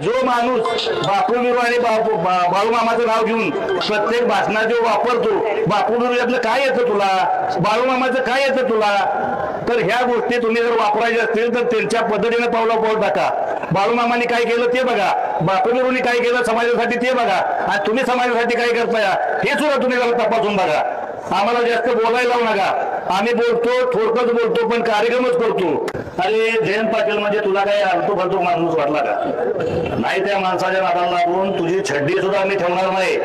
जो माणूस बापू आणि बापू बाळूमामाचं नाव घेऊन प्रत्येक भाषणात जो वापरतो बापू यातलं काय येतं तुला? बाळूमामाचं काय येतं तुला? तर ह्या गोष्टी तुम्ही जर वापरायच्या असतील तर त्यांच्या पद्धतीने पावला पाऊल टाका. बाळूमामाने काय केलं ते बघा. बापू काय केलं समाजासाठी ते बघा. आणि तुम्ही समाजासाठी काय करताय? हे सुद्धा तुम्ही जरा तपासून बघा. आम्हाला जास्त बोलायला लावू नका. आम्ही बोलतो थोडकच बोलतो पण कार्यक्रमच करतो. अरे जयंत पाटील म्हणजे तुला काय आलतो फालतू माणूस वाटला का? नाही त्या माणसाच्या नादाला लागून तुझी छड्डी सुद्धा आम्ही ठेवणार नाही.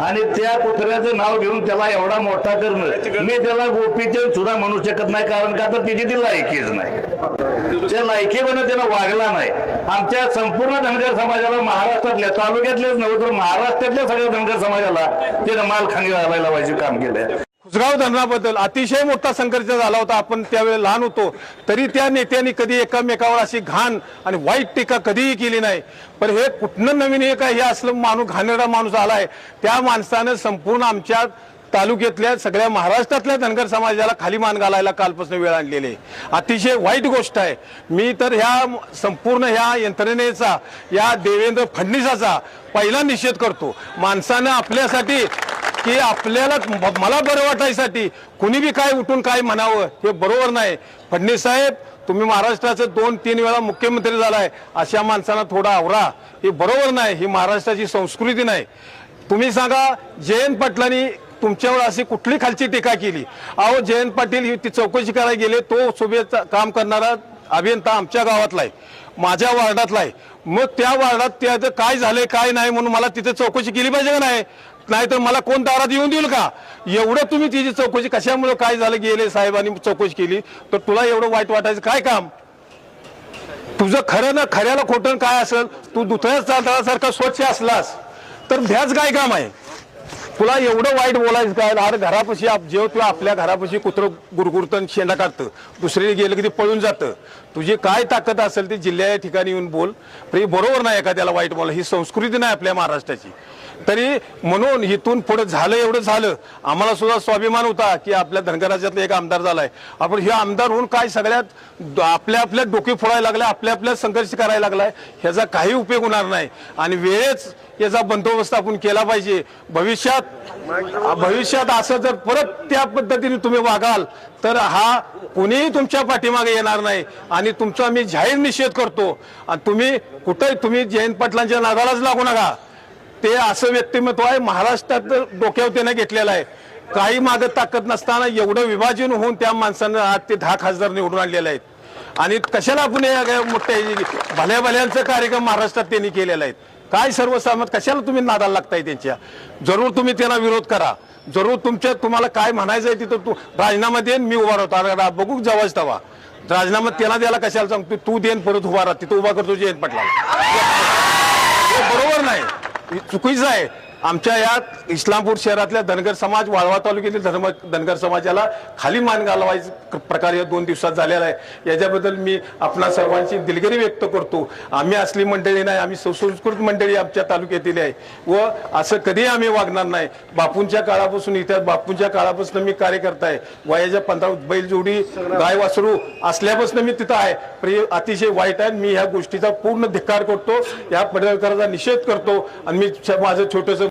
आणि त्या कुत्र्याचं नाव घेऊन त्याला एवढा मोठा करणं मी त्याला गोपीचंद सुद्धा म्हणू शकत नाही कारण का तर तिची ती लायकीच नाही. त्या लायकीपणे त्याला वागला नाही. आमच्या संपूर्ण धनगर समाजाला महाराष्ट्रातल्या तालुक्यातल्याच नव्हे तर महाराष्ट्रातल्या सगळ्या धनगर समाजाला त्यानं खांगी घालायला पाहिजे काम केलंय. खुसगाव धरणाबद्दल अतिशय मोठा संघर्ष झाला होता. आपण त्यावेळी लहान होतो. तरी त्या नेत्यांनी कधी एकामेकावर अशी घाण आणि वाईट टीका कधीही केली नाही. पण हे कुठनं नवीन हे काय हे असलं माणूस घाणेरडा माणूस आलाय. त्या माणसानं संपूर्ण आमच्या तालुक्यातल्या सगळ्या महाराष्ट्रातल्या धनगर समाजाला खाली मान घालायला कालपासून वेळ आणलेली आहे. अतिशय वाईट गोष्ट आहे. मी तर ह्या संपूर्ण ह्या यंत्रणेचा या देवेंद्र फडणवीसाचा पहिला निषेध करतो. माणसानं आपल्यासाठी की आपल्याला मला बरं वाटायसाठी. कुणी बी काय उठून काय म्हणावं हे बरोबर नाही. फडणवीस साहेब तुम्ही महाराष्ट्राचे दोन तीन वेळा मुख्यमंत्री झालाय अशा माणसांना थोडा आवरा. हे बरोबर नाही ही महाराष्ट्राची संस्कृती नाही. तुम्ही सांगा जयंत पाटलांनी तुमच्यावर अशी कुठली खालची टीका केली? अहो जयंत पाटील ही ती चौकशी करायला गेले तो सोबत काम करणारा अभियंता आमच्या गावातला आहे. माझ्या वार्डातला आहे. मग त्या वार्डात त्याचं काय झालंय काय नाही म्हणून मला तिथे चौकशी केली पाहिजे का नाही? नाही तर मला कोण दारात येऊन देईल का? एवढं तुम्ही तिची चौकशी कशामुळे काय झालं गेले साहेबांनी चौकशी केली तर तुला एवढं वाईट वाटायचं काय काम? तुझं खरं ना खऱ्याला खोटं काय असेल? तू दुसऱ्याच चालतासारखा स्वच्छ असलास तर भ्याच काय काम आहे? तुला एवढं वाईट बोलायचं काय? अरे घरापाशी आप- जेव्हा तुला आपल्या घरापाशी कुत्रं गुरगुरतं शेंडा काढतं. दुसरीने गेलं की ते पळून जातं. तुझी काय ताकद असेल ती जिल्ह्या ठिकाणी येऊन बोल. हे बरोबर नाही एखाद्याला वाईट बोला ही संस्कृती नाही आपल्या महाराष्ट्राची. तरी म्हणून इथून पुढे झालं एवढं झालं. आम्हाला सुद्धा स्वाभिमान होता की आपल्या धनगराज्यातला एक आमदार झालाय. आपण हे आमदार होऊन काय सगळ्यात आपल्या आपल्या डोके फोडायला लागलाय आपल्या आपल्या संघर्ष करायला लागलाय ह्याचा काही उपयोग होणार नाही. आणि वेळेच याचा बंदोबस्त आपण केला पाहिजे. भविष्यात भविष्यात असं जर परत त्या पद्धतीने तुम्ही वागाल तर हा कोणीही तुमच्या पाठीमागे येणार नाही. आणि तुमचा मी जाहीर निषेध करतो. आणि तुम्ही कुठे तुम्ही जयंत पाटलांच्या नादालाच लागू नका. ते असं व्यक्तिमत्व आहे महाराष्ट्रात डोक्यावर त्याने घेतलेलं आहे. काही मागे ताकद नसताना एवढं विभाजन होऊन त्या माणसानं आज ते दहा खासदार निवडून आणलेले आहेत. आणि कशाला आपण हे काय भल्या भल्यांचा कार्यक्रम महाराष्ट्रात त्यांनी केलेला आहे? काय सर्वसहमत? कशाला तुम्ही नादाला लागताय त्यांच्या? जरूर तुम्ही त्यांना विरोध करा. जरूर तुमच्या तुम्हाला काय म्हणायचं आहे तिथं तू राजीनामा देन मी उभा राहतो. रा- बघू जवळच तवा. राजीनामा त्याला द्यायला कशाला सांगतो? तू देन परत उभा राहा. तिथं उभा करतो जयंत पटला बरोबर नाही. चुकीचं आहे. आमच्या या इस्लामपूर शहरातल्या धनगर समाज वाळवा तालुक्यातील धर्म धनगर समाजाला खाली मान घालवायचं प्रकार या दोन दिवसात झालेला आहे. याच्याबद्दल मी आपणा सर्वांची दिलगिरी व्यक्त करतो. आम्ही असली मंडळी नाही आम्ही सुसंस्कृत मंडळी आमच्या तालुक्यातील आहे. व असं कधीही आम्ही वागणार नाही. बापूंच्या काळापासून इथे बापूंच्या काळापासून मी कार्य करताय वयाच्या पंधरा बैलजोडी गाय वासरू असल्यापासून मी तिथं आहे. पण अतिशय वाईट आहे. मी ह्या गोष्टीचा पूर्ण धिक्कार करतो. या पडळकराचा निषेध करतो. आणि मी माझं छोटंसं